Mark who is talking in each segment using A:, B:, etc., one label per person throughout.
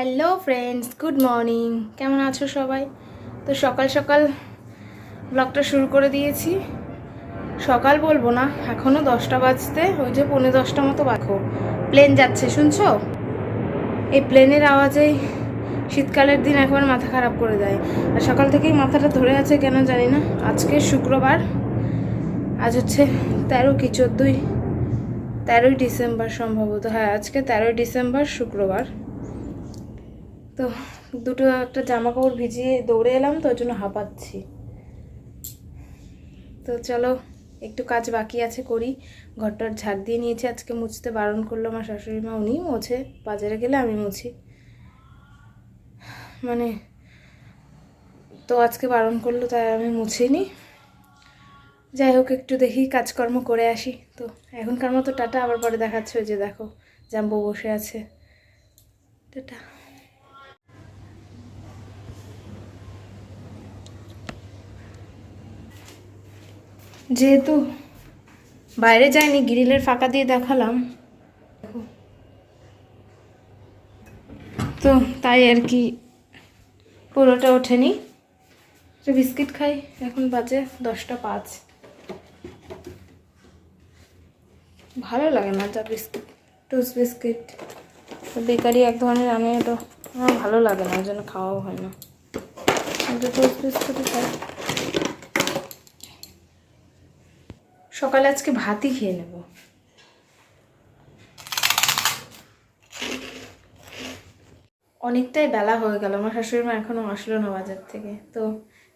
A: Hello friends good morning কেমন আছো সবাই? তো সকাল সকাল ব্লগটা শুরু করে দিয়েছি। সকাল বলব না এখনও দশটা বাজতে, ওই যে পৌনে দশটা মতো বাখো প্লেন যাচ্ছে, শুনছো? এই প্লেনের আওয়াজেই শীতকালের দিন একবার মাথা খারাপ করে দেয়। আর সকাল থেকেই মাথাটা ধরে আছে কেন জানি না। আজকে শুক্রবার, আজ হচ্ছে তেরো কি, চোদ্দোই? তেরোই ডিসেম্বর সম্ভবত। হ্যাঁ আজকে তেরোই ডিসেম্বর, শুক্রবার। তো দুটো একটা জামা কাপড় ভিজিয়ে দৌড়ে এলাম তো ওই জন্য হাঁপাচ্ছি। তো চলো, একটু কাজ বাকি আছে করি। ঘরটার ঝাড় দিয়ে নিয়েছি, আজকে মুছতে বারণ করল আমার শাশুড়ি মা উনি মোছে। বাজারে গেলে আমি মুছি। মানে তো আজকে বারণ করল, তাই আমি মুছিনি। যাই হোক, একটু দেখি কাজকর্ম করে আসি। তো এখনকার মতো টাটা, আবার পরে দেখাচ্ছে যে দেখো, জাম্বো বসে আছে। টাটা। যেহেতু বাইরে যাইনি, গ্রিলের ফাঁকা দিয়ে দেখালাম। তো তাই আর কি পুরোটা ওঠেনি। তো বিস্কিট খাই, এখন বাজে দশটা পাঁচ। ভালো লাগে না যা বিস্কিট, টোস্ট বিস্কিট। বেকারি এক ধরনের আনে তো আমার ভালো লাগে না, ওই জন্য খাওয়াও হয় না। কিন্তু টোস্ট খাই। সকালে আজকে ভাতই খেয়ে নেব। অনেকটাই বেলা হয়ে গেল, আমার শাশুড়ি মা এখনও আসলো না বাজার থেকে। তো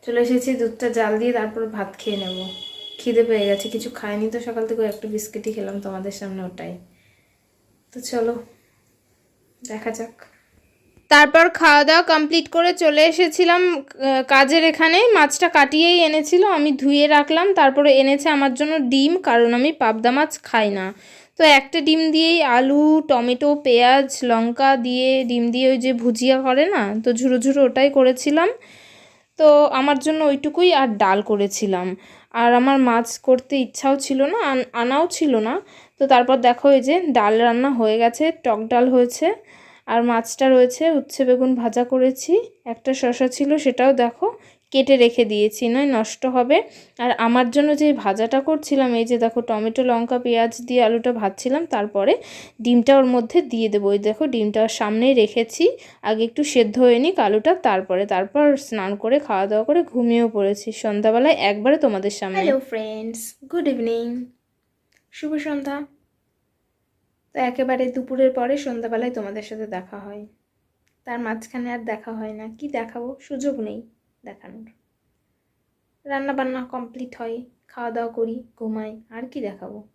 A: চলে এসেছি, দুধটা জাল দিয়ে তারপর ভাত খেয়ে নেব। খিদে পেয়ে গেছে, কিছু খাইনি তো সকাল থেকে একটু বিস্কিটই খেলাম তোমাদের সামনে ওটাই। তো চলো, দেখা যাক। তারপর খাওয়া দাওয়া কমপ্লিট করে চলে এসেছিলাম কাজের এখানে। মাছটা কাটিয়েই এনেছিল, আমি ধুয়ে রাখলাম, তারপরে এনেছে আমার জন্য ডিম, কারণ আমি পাবদা মাছ খাই না। তো একটা ডিম দিয়েই আলু, টমেটো, পেঁয়াজ, লঙ্কা দিয়ে ডিম দিয়ে ওই যে ভুজিয়া করে না, তো ঝুরো ঝুরো ওটাই করেছিলাম। তো আমার জন্য ওইটুকুই আর ডাল করেছিলাম। আর আমার মাছ করতে ইচ্ছাও ছিল না আনাও ছিল না। তো তারপর দেখো এই যে ডাল রান্না হয়ে গেছে, টক ডাল হয়েছে। আর মাছটা রয়েছে উচ্ছে বেগুন ভাজা করেছি। একটা শশা ছিল, সেটাও দেখো কেটে রেখে দিয়েছি, নয় নষ্ট হবে। আর আমার জন্য যে ভাজাটা করছিলাম, এই যে দেখো টমেটো, লঙ্কা, পেঁয়াজ দিয়ে আলুটা ভাজছিলাম, তারপরে ডিমটা ওর মধ্যে দিয়ে দেবো। ওই দেখো ডিমটা সামনেই রেখেছি, আগে একটু সেদ্ধ হয়ে নিক আলুটা, তারপরে, তারপর স্নান করে খাওয়া দাওয়া করে ঘুমিয়েও পড়েছি। সন্ধ্যাবেলায় একবারে তোমাদের সামনে। হ্যালো ফ্রেন্ডস গুড ইভিনিং শুভ সন্ধ্যা। তো একেবারে দুপুরের পরে সন্ধ্যাবেলায় তোমাদের সাথে দেখা হয়। তার মাঝখানে আর দেখা হয় না। কি দেখাবো? সুযোগ নেই দেখানোর। রান্না বান্না কমপ্লিট হয় খাওয়া দাওয়া করি, ঘুমাই, আর কি দেখাবো?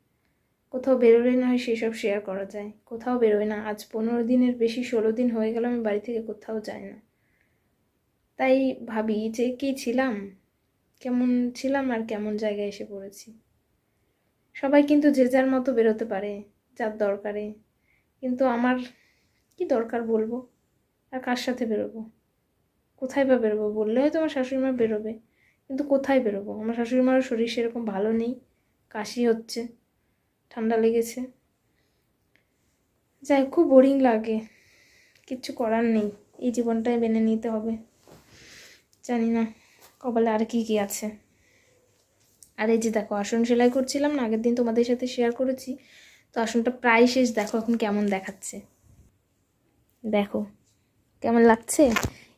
A: কোথাও বেরোলে না হয় সেসব শেয়ার করা যায়। কোথাও বেরোয় না। আজ পনেরো দিনের বেশি ষোলো দিন হয়ে গেল, আমি বাড়ি থেকে কোথাও যাই না। তাই ভাবি যে কি ছিলাম? কেমন ছিলাম আর কেমন জায়গায় এসে পড়েছি? সবাই কিন্তু যে যার মতো বেরোতে পারে। যার দরকারে। কিন্তু আমার কি দরকার বলব? আর কার সাথে বেরোবো? কোথায় বা বেরোবো? বললে হয়তো আমার শাশুড়ি মা বেরোবে। কিন্তু কোথায় বেরোবো? আমার শাশুড়ি মারও শরীর সেরকম ভালো নেই। কাশি হচ্ছে। ঠান্ডা লেগেছে। যাই খুব বোরিং লাগে। কিচ্ছু করার নেই। এই জীবনটাই মেনে নিতে হবে। জানি না কপালে আর কি কি আছে। আর এই যে দেখো, আসন সেলাই করছিলাম না, আগের দিন তোমাদের সাথে শেয়ার করেছি। তো আসনটা প্রায় শেষ। দেখো এখন কেমন দেখাচ্ছে। দেখো, কেমন লাগছে?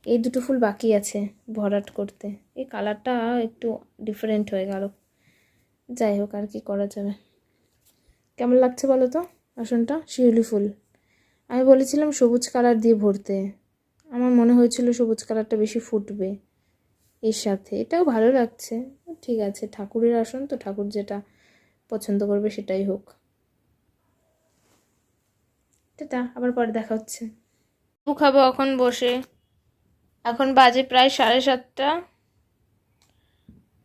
A: এই দুটো ফুল বাকি আছে ভরাট করতে। এই কালারটা একটু ডিফারেন্ট হয়ে গেল। যাই হোক, আর কি করা যাবে। কেমন লাগছে বলো তো আসনটা? শিউলি ফুল। আমি বলেছিলাম সবুজ কালার দিয়ে ভরতে। আমার মনে হয়েছিল সবুজ কালারটা বেশি ফুটবে এর সাথে। এটাও ভালো লাগছে। ঠিক আছে, ঠাকুরের আসন তো ঠাকুর যেটা পছন্দ করবে সেটাই হোক। টাটা, আবার পরে দেখা হচ্ছে। লেবু খাব এখন বসে। এখন বাজে প্রায় সাড়ে সাতটা।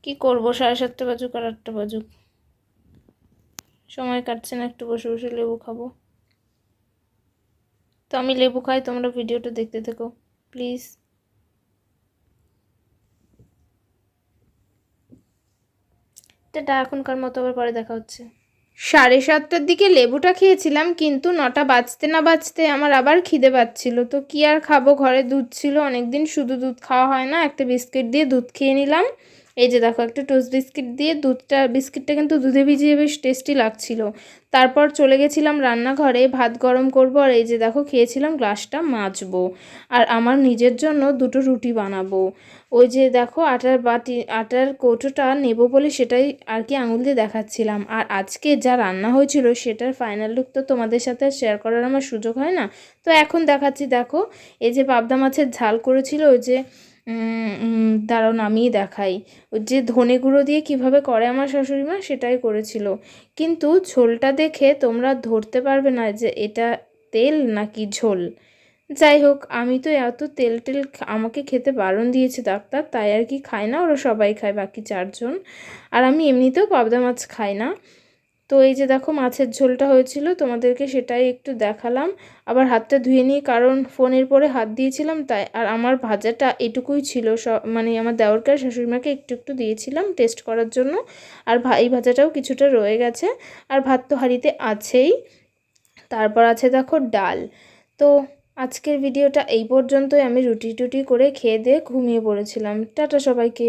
A: কি করব? সাড়ে সাতটা বাজুক আর আটটা বাজুক। সময় কাটছে না, একটু বসে বসে লেবু খাব। তো আমি লেবু খাই, তোমরা ভিডিওটা দেখতে থেকো, প্লিজ। টাটা, এখনকার মতো আবার পরে দেখা হচ্ছে। সাড়ে সাতটার দিকে লেবুটা খেয়েছিলাম, কিন্তু নটা বাজতে না বাজতে আমার আবার খিদে পাচ্ছিল। তো কি আর খাব? ঘরে দুধ ছিল, অনেকদিন শুধু দুধ খাওয়া হয় না, একটা বিস্কিট দিয়ে দুধ খেয়ে নিলাম। এই যে দেখো, একটা টোস্ট বিস্কিট দিয়ে দুধটা বিস্কিটটা কিন্তু দুধে ভিজিয়ে বেশ টেস্টি লাগছিল। তারপর চলে গেছিলাম রান্নাঘরে, ভাত গরম করব, আর এই যে দেখো, খেয়েছিলাম গ্লাসটা মাজবো। আর আমার নিজের জন্য দুটো রুটি বানাবো। ওই যে দেখো, আটার বাটি, আটার কৌটোটা নেব বলে সেটাই আর কি আঙুল দিয়ে দেখাচ্ছিলাম। আর আজকে যা রান্না হয়েছিল, সেটার ফাইনাল লুক তো তোমাদের সাথে শেয়ার করার আমার সুযোগ হয় না। তো এখন দেখাচ্ছি, দেখো, এই যে পাবদা মাছের ঝাল করেছিল, ওই যে দাঁড়াও নামিয়ে দেখাই। যে ধনে গুঁড়ো দিয়ে কীভাবে করে আমার শাশুড়ি মা, সেটাই করেছিল। কিন্তু ঝোলটা দেখে তোমরা ধরতে পারবে না যে এটা তেল নাকি ঝোল। যাই হোক, আমি তো এত তেল টেল আমাকে খেতে বারণ দিয়েছে ডাক্তার, তাই আর কি খায় না, ওরা সবাই খায়, বাকি চারজন। আর আমি এমনিতেও পাবদা মাছ খাই না। তো এই যে দেখো মাছের ঝোলটা হয়েছিল, তোমাদেরকে সেটাই একটু দেখালাম। আবার হাতটা ধুয়ে নিই, কারণ ফোনের পরে হাত দিয়েছিলাম, তাই আর আমার ভাজাটা এটুকুই ছিল সব মানে আমার দেওয়ারকার শাশুড়িমাকে একটু একটু দিয়েছিলাম টেস্ট করার জন্য। আর এই ভাজাটাও কিছুটা রয়ে গেছে। আর ভাত তো হাঁড়িতে আছেই। তারপর আছে দেখো ডাল। তো আজকের ভিডিওটা এই পর্যন্তই। আমি রুটি টুটি করে খেয়ে দিয়ে ঘুমিয়ে পড়েছিলাম। টাটা সবাইকে।